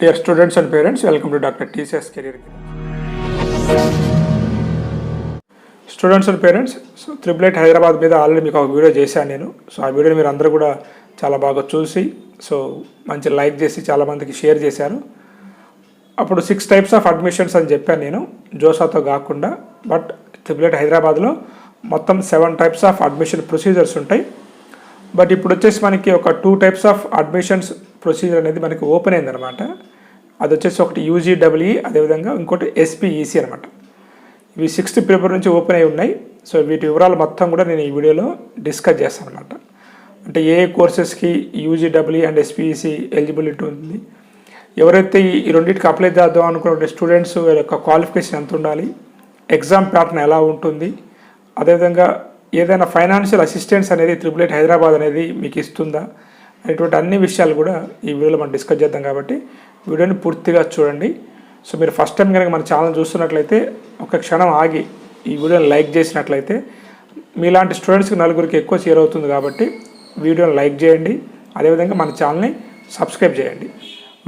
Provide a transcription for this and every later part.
Dear students and parents welcome to doctor TCS career students and parents so triple IT Hyderabad మీద already మీకు ఒక video చేశాను నేను. So ఆ వీడియోని మీరు అందరూ కూడా చాలా బాగా చూసి సో మంచి లైక్ చేసి చాలామందికి షేర్ చేశారు అప్పుడు సిక్స్ టైప్స్ ఆఫ్ అడ్మిషన్స్ అని చెప్పాను నేను జోసాతో కాకుండా. బట్ త్రిపుల్ ఎయిట్ హైదరాబాద్లో మొత్తం seven types of admission procedures ఉంటాయి. బట్ ఇప్పుడు వచ్చేసి మనకి ఒక two types of admissions procedure అనేది మనకి ఓపెన్ అయిందనమాట అది వచ్చేసి ఒకటి యూజీడబ్ల్యూఈ అదేవిధంగా ఇంకోటి ఎస్పీఈసీ అనమాట ఇవి సిక్స్త్ పేపర్ నుంచి ఓపెన్ అయి ఉన్నాయి. సో వీటి వివరాలు మొత్తం కూడా నేను ఈ వీడియోలో డిస్కస్ చేస్తాను అనమాట అంటే ఏ కోర్సెస్కి యూజీడబ్ల్యూ అండ్ ఎస్పీఈసీ ఎలిజిబిలిటీ ఉంది ఎవరైతే ఈ రెండింటికి అప్లై చేద్దాం అనుకున్న స్టూడెంట్స్ వీళ్ళ యొక్క క్వాలిఫికేషన్ ఎంత ఉండాలి? ఎగ్జామ్ ప్యాటర్న్ ఎలా ఉంటుంది? అదేవిధంగా ఏదైనా ఫైనాన్షియల్ అసిస్టెన్స్ అనేది త్రిపుల్ ఎయిట్ హైదరాబాద్ అనేది మీకు ఇస్తుందా? అనేటువంటి అన్ని విషయాలు కూడా ఈ వీడియోలో మనం డిస్కస్ చేద్దాం కాబట్టి వీడియోని పూర్తిగా చూడండి. సో మీరు ఫస్ట్ టైం కనుక మన ఛానల్ చూస్తున్నట్లయితే ఒక క్షణం ఆగి ఈ వీడియోని లైక్ చేసినట్లయితే మీలాంటి స్టూడెంట్స్కి నలుగురికి ఎక్కువ షేర్ అవుతుంది కాబట్టి వీడియోని లైక్ చేయండి. అదేవిధంగా మన ఛానల్ని సబ్స్క్రైబ్ చేయండి.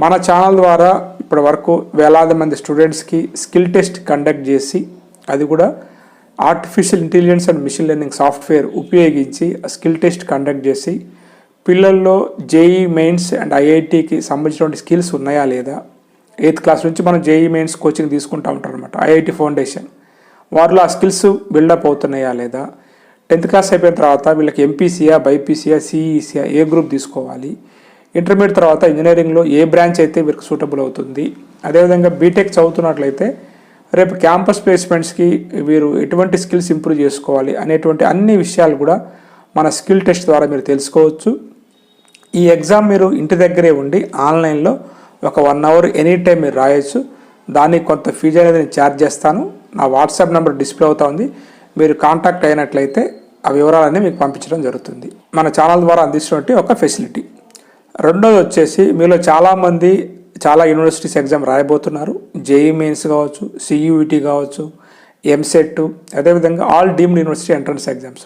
మన ఛానల్ ద్వారా ఇప్పటి వరకు వేలాది మంది స్టూడెంట్స్కి స్కిల్ టెస్ట్ కండక్ట్ చేసి అది కూడా artificial intelligence and machine learning software ఉపయోగించి స్కిల్ టెస్ట్ కండక్ట్ చేసి పిల్లల్లో జేఈ మెయిన్స్ అండ్ ఐఐటికి సంబంధించినటువంటి స్కిల్స్ ఉన్నాయా లేదా? ఎయిత్ క్లాస్ నుంచి మనం జేఈ మెయిన్స్ కోచింగ్ తీసుకుంటూ ఉంటారు అనమాట ఐఐటి ఫౌండేషన్. వారిలో ఆ స్కిల్స్ బిల్డప్ అవుతున్నాయా లేదా? టెన్త్ క్లాస్ అయిపోయిన తర్వాత వీళ్ళకి ఎంపీసీయా బైపీసీయా సిఈసీయా ఏ గ్రూప్ తీసుకోవాలి? ఇంటర్మీడియట్ తర్వాత ఇంజనీరింగ్లో ఏ బ్రాంచ్ అయితే వీరికి సూటబుల్ అవుతుంది? అదేవిధంగా బీటెక్ చదువుతున్నట్లయితే రేపు క్యాంపస్ ప్లేస్మెంట్స్కి వీరు ఎటువంటి స్కిల్స్ ఇంప్రూవ్ చేసుకోవాలి అనేటువంటి అన్ని విషయాలు కూడా మన స్కిల్ టెస్ట్ ద్వారా మీరు తెలుసుకోవచ్చు. ఈ ఎగ్జామ్ మీరు ఇంటి దగ్గరే ఉండి ఆన్లైన్లో ఒక వన్ అవర్ ఎనీ టైం మీరు రాయొచ్చు. దానికి కొంత ఫీజు అనేది నేను ఛార్జ్ చేస్తాను. నా వాట్సాప్ నెంబర్ డిస్ప్లే అవుతా ఉంది. మీరు కాంటాక్ట్ అయినట్లయితే ఆ వివరాలన్నీ మీకు పంపించడం జరుగుతుంది. మన ఛానల్ ద్వారా అందిస్తున్నట్టు ఒక ఫెసిలిటీ. రెండోది వచ్చేసి మీలో చాలామంది చాలా యూనివర్సిటీస్ ఎగ్జామ్ రాయబోతున్నారు. జేఈ మెయిన్స్ కావచ్చు సియూఈటీ కావచ్చు ఎంసెట్ అదేవిధంగా all deemed university entrance exams.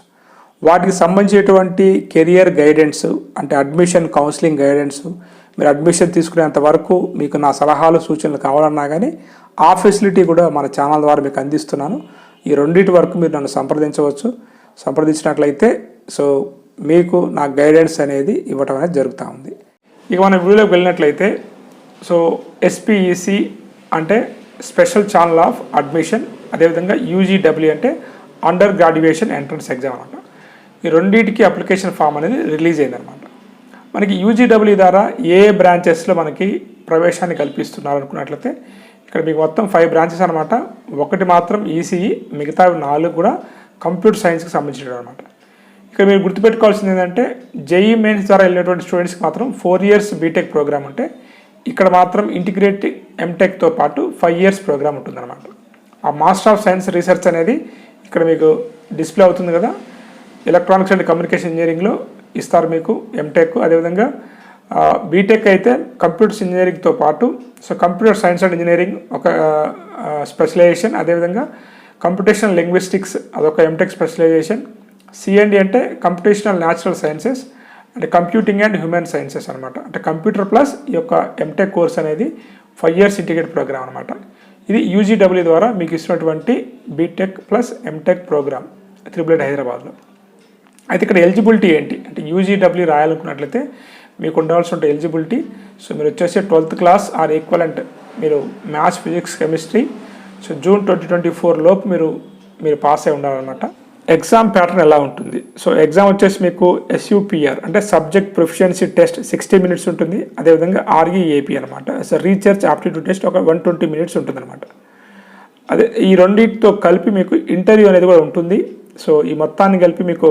వాటికి సంబంధించినటువంటి కెరియర్ గైడెన్స్ అంటే అడ్మిషన్ కౌన్సిలింగ్ గైడెన్స్ మీరు అడ్మిషన్ తీసుకునేంత వరకు మీకు నా సలహాలు సూచనలు కావాలన్నా కానీ ఆ ఫెసిలిటీ కూడా మన ఛానల్ ద్వారా మీకు అందిస్తున్నాను. ఈ రెండింటి వరకు మీరు నన్ను సంప్రదించవచ్చు. సంప్రదించినట్లయితే సో మీకు నా గైడెన్స్ అనేది ఇవ్వటం అనేది జరుగుతూ ఉంది. ఇక మన వీడియోలోకి వెళ్ళినట్లయితే సో ఎస్పీఈసి అంటే స్పెషల్ ఛానల్ ఆఫ్ అడ్మిషన్ అదేవిధంగా యూజీడబ్ల్యూ అంటే అండర్ గ్రాడ్యుయేషన్ ఎంట్రన్స్ ఎగ్జామ్ అనమాట. ఈ రెండింటికి అప్లికేషన్ ఫామ్ అనేది రిలీజ్ అయిందనమాట మనకి యూజీడబ్ల్యూ ద్వారా ఏ బ్రాంచెస్లో మనకి ప్రవేశాన్ని కల్పిస్తున్నారు అనుకున్నట్లయితే ఇక్కడ మీకు మొత్తం ఫైవ్ బ్రాంచెస్ అనమాట ఒకటి మాత్రం ఈసీఈ మిగతా నాలుగు కూడా కంప్యూటర్ సైన్స్కి సంబంధించినవి అనమాట ఇక్కడ మీరు గుర్తుపెట్టుకోవాల్సింది ఏంటంటే జేఈ మెయిన్స్ ద్వారా వెళ్ళినటువంటి స్టూడెంట్స్కి మాత్రం ఫోర్ ఇయర్స్ బీటెక్ ప్రోగ్రామ్ ఉంటే ఇక్కడ మాత్రం ఇంటిగ్రేటెడ్ ఎంటెక్తో పాటు ఫైవ్ ఇయర్స్ ప్రోగ్రామ్ ఉంటుందన్నమాట. ఆ మాస్టర్ ఆఫ్ సైన్స్ రీసెర్చ్ అనేది ఇక్కడ మీకు డిస్ప్లే అవుతుంది కదా. ఎలక్ట్రానిక్స్ అండ్ కమ్యూనికేషన్ ఇంజనీరింగ్లో ఇస్తారు మీకు ఎంటెక్ అదేవిధంగా బీటెక్ అయితే కంప్యూటర్స్ ఇంజనీరింగ్తో పాటు so computer science and engineering ఒక స్పెషలైజేషన్ అదేవిధంగా కంప్యూటేషనల్ లింగ్విస్టిక్స్ అదొక ఎంటెక్ స్పెషలైజేషన్ సిఎండి అంటే కంప్యూటేషనల్ న్యాచురల్ సైన్సెస్ అంటే కంప్యూటింగ్ అండ్ హ్యూమన్ సైన్సెస్ అనమాట అంటే కంప్యూటర్ ప్లస్ ఈ యొక్క ఎంటెక్ కోర్స్ అనేది ఫైవ్ ఇయర్స్ ఇంటిగ్రేట్ ప్రోగ్రామ్ అనమాట ఇది యూజీడబ్ల్యూ ద్వారా మీకు ఇస్తున్నటువంటి BTech plus MTech programme triple IT హైదరాబాద్లో అయితే ఇక్కడ ఎలిజిబిలిటీ ఏంటి? అంటే యూజీడబ్ల్యూ రాయాలనుకున్నట్లయితే మీకు ఉండవలసి ఉంటే ఎలిజిబిలిటీ సో మీరు వచ్చేసి ట్వెల్త్ క్లాస్ ఆర్ ఈక్వలెంట్ మీరు maths physics chemistry so June twenty twenty four లోపు మీరు మీరు పాస్ అయి ఉండాలన్నమాట. ఎగ్జామ్ ప్యాటర్న్ ఎలా ఉంటుంది? సో ఎగ్జామ్ వచ్చేసి మీకు ఎస్యూపిఆర్ అంటే subject proficiency test sixty minutes ఉంటుంది. అదేవిధంగా ఆర్ఈఏపీ అనమాట సో రీసెర్చ్ ఆప్టిట్యూడ్ టెస్ట్ ఒక వన్ ట్వంటీ మినిట్స్ ఉంటుంది అనమాట అదే ఈ రెండింటితో కలిపి మీకు ఇంటర్వ్యూ అనేది కూడా ఉంటుంది. సో ఈ మొత్తాన్ని కలిపి మీకు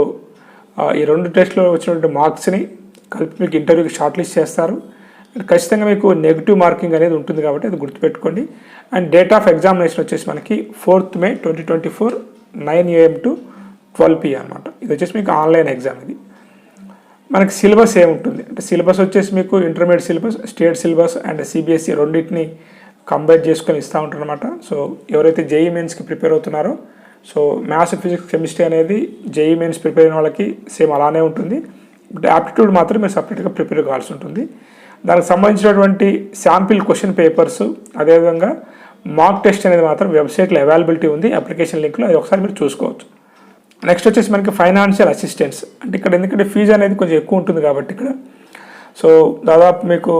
ఈ రెండు టెస్ట్లో వచ్చినటువంటి మార్క్స్ని కలిపి మీకు ఇంటర్వ్యూకి షార్ట్ లిస్ట్ చేస్తారు. ఖచ్చితంగా మీకు నెగిటివ్ మార్కింగ్ అనేది ఉంటుంది కాబట్టి అది గుర్తుపెట్టుకోండి. అండ్ డేట్ ఆఫ్ ఎగ్జామినేషన్ వచ్చేసి మనకి fourth May twenty twenty four nine AM to twelve P అనమాట ఇది వచ్చేసి మీకు ఆన్లైన్ ఎగ్జామ్ ఇది. మనకి సిలబస్ ఏముంటుంది? అంటే సిలబస్ వచ్చేసి మీకు intermediate syllabus state syllabus and CBSE రెండింటిని కంబైన్ చేసుకొని ఇస్తూ ఉంటారు అనమాట సో ఎవరైతే జేఈ మెయిన్స్కి ప్రిపేర్ అవుతున్నారో సో మ్యాథ్స్ ఫిజిక్స్ కెమిస్ట్రీ అనేది జేఈ మెయిన్స్ ప్రిపేర్ అయిన వాళ్ళకి సేమ్ అలానే ఉంటుంది. బట్ యాప్టిట్యూడ్ మాత్రం మీరు సపరేట్గా ప్రిపేర్ కావాల్సి ఉంటుంది. దానికి సంబంధించినటువంటి శాంపిల్ క్వశ్చన్ పేపర్స్ అదేవిధంగా మాక్ టెస్ట్ అనేది మాత్రం వెబ్సైట్లో అవైలబిలిటీ ఉంది. అప్లికేషన్ లింక్లో అది ఒకసారి మీరు చూసుకోవచ్చు. నెక్స్ట్ వచ్చేసి మనకి ఫైనాన్షియల్ అసిస్టెన్స్ అంటే ఇక్కడ ఎందుకంటే ఫీజు అనేది కొంచెం ఎక్కువ ఉంటుంది కాబట్టి ఇక్కడ. సో దాదాపు మీకు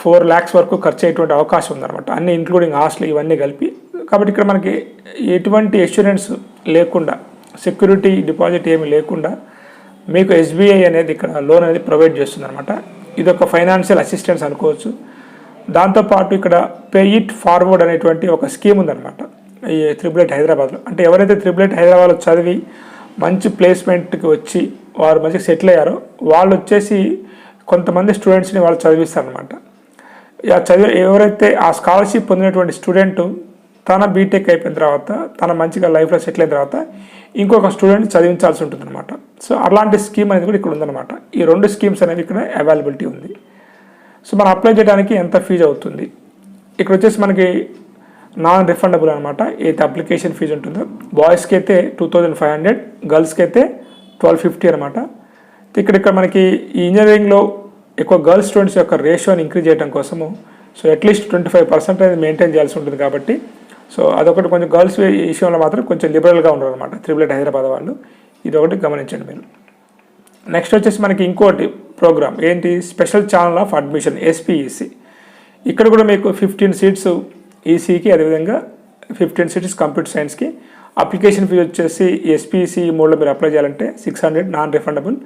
ఫోర్ ల్యాక్స్ వరకు ఖర్చు అయ్యేటువంటి అవకాశం ఉందన్నమాట. అన్ని ఇంక్లూడింగ్ హాస్టల్ ఇవన్నీ కలిపి కాబట్టి ఇక్కడ మనకి ఎటువంటి ఎష్యూరెన్స్ లేకుండా సెక్యూరిటీ డిపాజిట్ ఏమి లేకుండా మీకు ఎస్బీఐ అనేది ఇక్కడ లోన్ అనేది ప్రొవైడ్ చేస్తుంది అనమాట ఇది ఒక ఫైనాన్షియల్ అసిస్టెన్స్ అనుకోవచ్చు దాంతోపాటు ఇక్కడ పే ఇట్ ఫార్వర్డ్ అనేటువంటి ఒక స్కీమ్ ఉందన్నమాట. ఈ త్రిబులెట్ హైదరాబాద్లో. అంటే ఎవరైతే త్రిబులెట్ హైదరాబాద్లో చదివి మంచి ప్లేస్మెంట్కి వచ్చి వారు మంచిగా సెటిల్ అయ్యారో వాళ్ళు వచ్చేసి కొంతమంది స్టూడెంట్స్ని వాళ్ళు చదివిస్తారనమాట చదివి ఎవరైతే ఆ స్కాలర్షిప్ పొందినటువంటి స్టూడెంట్ తన బీటెక్ అయిపోయిన తర్వాత తన మంచిగా లైఫ్లో సెటిల్ అయిన తర్వాత ఇంకొక స్టూడెంట్ చదివించాల్సి ఉంటుంది అనమాట సో అలాంటి స్కీమ్ అనేది కూడా ఇక్కడ ఉందన్నమాట. ఈ రెండు స్కీమ్స్ అనేవి ఇక్కడ అవైలబిలిటీ ఉంది. సో మనం అప్లై చేయడానికి ఎంత ఫీజు అవుతుంది? ఇక్కడ వచ్చేసి మనకి నాన్ రిఫండబుల్ అనమాట ఏదైతే అప్లికేషన్ ఫీజు ఉంటుందో బాయ్స్కి అయితే టూ థౌజండ్ ఫైవ్ హండ్రెడ్ గర్ల్స్కి అయితే ట్వెల్వ్ ఫిఫ్టీ అనమాట ఇక్కడ ఇక్కడ మనకి ఈ ఇంజనీరింగ్లో ఎక్కువ గర్ల్స్ స్టూడెంట్స్ యొక్క రేషియోని ఇంక్రీజ్ చేయడం కోసము so at least twenty five percent అనేది మెయింటైన్ చేయాల్సి ఉంటుంది కాబట్టి సో అదొకటి కొంచెం గర్ల్స్ విషయంలో మాత్రం కొంచెం లిబరల్గా ఉండరు అనమాట త్రిబులెట్ హైదరాబాద్ వాళ్ళు. ఇది ఒకటి గమనించండి మీరు. నెక్స్ట్ వచ్చేసి మనకి ఇంకోటి ప్రోగ్రామ్. ఏంటి? Special channel of admission SPEC. ఇక్కడ కూడా మీకు ఫిఫ్టీన్ సీట్స్ ఈసీకి అదేవిధంగా ఫిఫ్టీన్ సీట్స్ కంప్యూటర్ సైన్స్కి. అప్లికేషన్ ఫీజు వచ్చేసి ఎస్పీసీ మూడులో మీరు అప్లై చేయాలంటే సిక్స్ హండ్రెడ్ నాన్ రిఫండబుల్.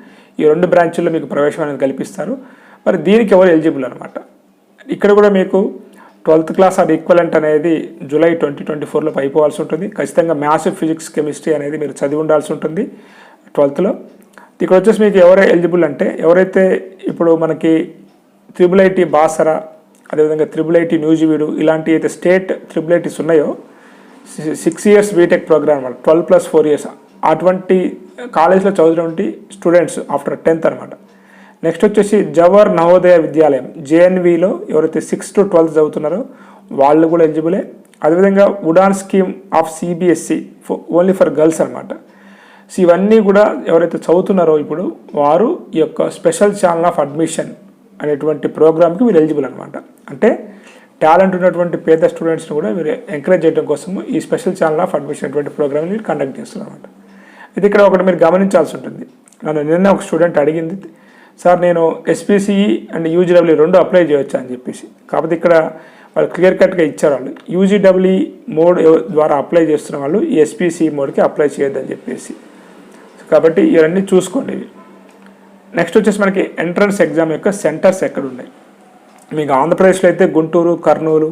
ఈ రెండు బ్రాంచుల్లో మీకు ప్రవేశం అనేది కల్పిస్తారు. మరి దీనికి ఎవరు ఎలిజిబుల్ అనమాట ఇక్కడ కూడా మీకు ట్వెల్త్ క్లాస్ ఆర్ ఈక్వలెంట్ అనేది జూలై ట్వంటీ ట్వంటీ ఫోర్లో అయిపోవాల్సి ఉంటుంది. ఖచ్చితంగా మ్యాథ్స్ ఫిజిక్స్ కెమిస్ట్రీ అనేది మీరు చదివి ఉండాల్సి ఉంటుంది ట్వెల్త్లో. ఇక్కడ వచ్చేసి మీకు ఎవరే ఎలిజిబుల్ అంటే ఎవరైతే ఇప్పుడు మనకి త్రిబుల్ ఐటీ బాసరా అదేవిధంగా త్రిబుల్ ఐటీ న్యూజివీడు ఇలాంటి అయితే స్టేట్ త్రిబుల్ ఐటీస్ ఉన్నాయో సిక్స్ ఇయర్స్ బీటెక్ ప్రోగ్రామ్ అనమాట. ట్వెల్వ్ ప్లస్ ఫోర్ ఇయర్స్ అటువంటి కాలేజ్లో చదివినటువంటి స్టూడెంట్స్ ఆఫ్టర్ టెన్త్ అనమాట. నెక్స్ట్ వచ్చేసి జవహర్ నవోదయ విద్యాలయం జేఎన్విలో ఎవరైతే సిక్స్ టు ట్వెల్త్ చదువుతున్నారో వాళ్ళు కూడా ఎలిజిబులే అదేవిధంగా Udaan scheme of CBSE only for girls అనమాట సో ఇవన్నీ కూడా ఎవరైతే చదువుతున్నారో ఇప్పుడు వారు ఈ యొక్క స్పెషల్ ఛానల్ ఆఫ్ అడ్మిషన్ అనేటువంటి ప్రోగ్రామ్కి మీరు ఎలిజిబుల్ అనమాట అంటే టాలెంట్ ఉన్నటువంటి పేద స్టూడెంట్స్ని కూడా మీరు ఎంకరేజ్ చేయడం కోసం ఈ స్పెషల్ ఛానల్ ఆఫ్ అడ్మిషన్ అటువంటి ప్రోగ్రామ్ని మీరు కండక్ట్ చేస్తున్నారు అనమాట ఇది ఇక్కడ ఒకటి మీరు గమనించాల్సి ఉంటుంది. నన్ను నిన్న ఒక స్టూడెంట్ అడిగింది సార్ నేను ఎస్పీసీఈ అండ్ యూజీడబ్ల్యూ రెండు అప్లై చేయొచ్చు అని చెప్పేసి. కాకపోతే ఇక్కడ వాళ్ళు క్లియర్ కట్గా ఇచ్చారు వాళ్ళు. యూజీడబ్ల్యూ మోడ్ ద్వారా అప్లై చేస్తున్న వాళ్ళు ఈ ఎస్పీసీఈ మోడ్కి అప్లై చేయొద్దని చెప్పేసి. కాబట్టి ఇవన్నీ చూసుకోండి. నెక్స్ట్ వచ్చేసి మనకి ఎంట్రన్స్ ఎగ్జామ్ యొక్క సెంటర్స్ ఎక్కడ ఉన్నాయి మీకు ఆంధ్రప్రదేశ్లో అయితే గుంటూరు కర్నూలు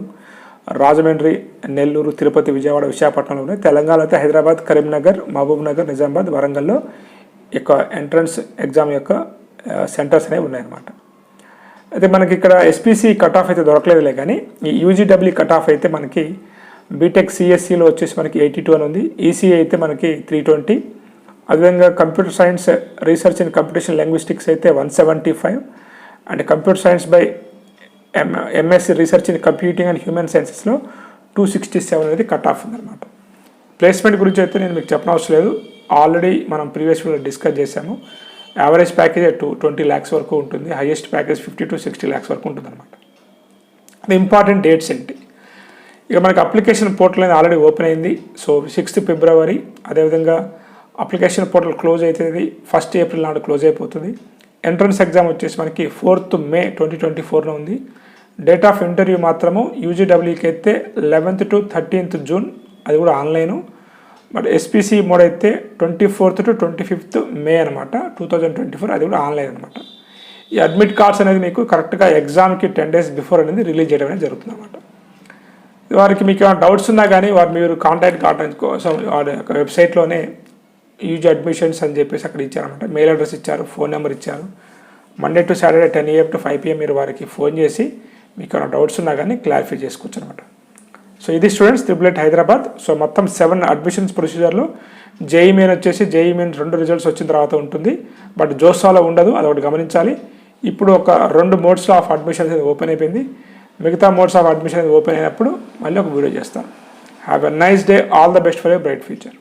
రాజమండ్రి నెల్లూరు తిరుపతి విజయవాడ విశాఖపట్నంలో ఉన్నాయి. తెలంగాణలో అయితే హైదరాబాద్ కరీంనగర్ మహబూబ్ నగర్ నిజామాబాద్ వరంగల్లో యొక్క ఎంట్రన్స్ ఎగ్జామ్ యొక్క సెంటర్స్ అనేవి ఉన్నాయన్నమాట. అయితే మనకి ఇక్కడ ఎస్పీసీ కట్ ఆఫ్ అయితే దొరకలేదులే కానీ ఈ యూజీడబ్ల్యూ కట్ ఆఫ్ అయితే మనకి బీటెక్ సిఎస్సిలో వచ్చేసి మనకి ఎయిటీ టూ అని ఉంది. ఈసీఏ అయితే మనకి త్రీ ట్వంటీ అదేవిధంగా computer science research in computation linguistics అయితే one seventy five and computer science by M MSc research in computing and human సైన్సెస్లో two sixty seven అనేది కట్ ఆఫ్ ఉందన్నమాట. ప్లేస్మెంట్ గురించి అయితే నేను మీకు చెప్పనవసరం లేదు. ఆల్రెడీ మనం ప్రీవియస్ వీడియో డిస్కస్ చేశాము. Average package two twenty lakhs వరకు ఉంటుంది. Highest package fifty to sixty lakhs వరకు ఉంటుంది అనమాట అది ఇంపార్టెంట్ డేట్స్ ఏంటి? ఇక మనకి అప్లికేషన్ పోర్టల్ అనేది ఆల్రెడీ ఓపెన్ అయింది. సో సిక్స్త్ ఫిబ్రవరి అదేవిధంగా అప్లికేషన్ పోర్టల్ క్లోజ్ అవుతుంది ఫస్ట్ ఏప్రిల్ నాడు క్లోజ్ అయిపోతుంది. ఎంట్రన్స్ ఎగ్జామ్ వచ్చేసి మనకి ఫోర్త్ మే ట్వంటీ ట్వంటీ ఫోర్లో ఉంది. డేట్ ఆఫ్ ఇంటర్వ్యూ మాత్రము యూజీడబ్ల్యూకి అయితే లెవెన్త్ టు థర్టీన్త్ జూన్ అది కూడా ఆన్లైను బట్ ఎస్పీసీ మోడ్ అయితే twenty fourth to twenty fifth May అనమాట టూ థౌజండ్ ట్వంటీ ఫోర్ అది కూడా ఆన్లైన్ అనమాట ఈ అడ్మిట్ కార్డ్స్ అనేది మీకు కరెక్ట్గా ఎగ్జామ్కి టెన్ డేస్ బిఫోర్ అనేది రిలీజ్ చేయడం అనేది జరుగుతుంది అనమాట వారికి మీకు ఏమైనా డౌట్స్ ఉన్నా కానీ వారు మీరు కాంటాక్ట్ కావడం కోసం వారి యొక్క వెబ్సైట్లోనే యూజ్ అడ్మిషన్స్ అని చెప్పేసి అక్కడ ఇచ్చారనమాట మెయిల్ అడ్రస్ ఇచ్చారు ఫోన్ నెంబర్ ఇచ్చారు. Monday to Saturday ten AM to five PM మీరు వారికి ఫోన్ చేసి మీకు ఏమైనా డౌట్స్ ఉన్నా కానీ క్లారిఫై చేసుకోవచ్చు అనమాట సో ఇది students triple IT Hyderabad so మొత్తం సెవెన్ అడ్మిషన్స్ ప్రొసీజర్లో జేఈ మెయిన్ వచ్చేసి జేఈ మెయిన్ రెండు రిజల్ట్స్ వచ్చిన తర్వాత ఉంటుంది. బట్ జోసాలో ఉండదు అది ఒకటి గమనించాలి. ఇప్పుడు ఒక రెండు మోడ్స్ ఆఫ్ అడ్మిషన్స్ అనేది ఓపెన్ అయిపోయింది. మిగతా మోడ్స్ ఆఫ్ అడ్మిషన్ అనేది ఓపెన్ అయినప్పుడు మళ్ళీ ఒక వీడియో చేస్తాను have a nice day all the best for your bright future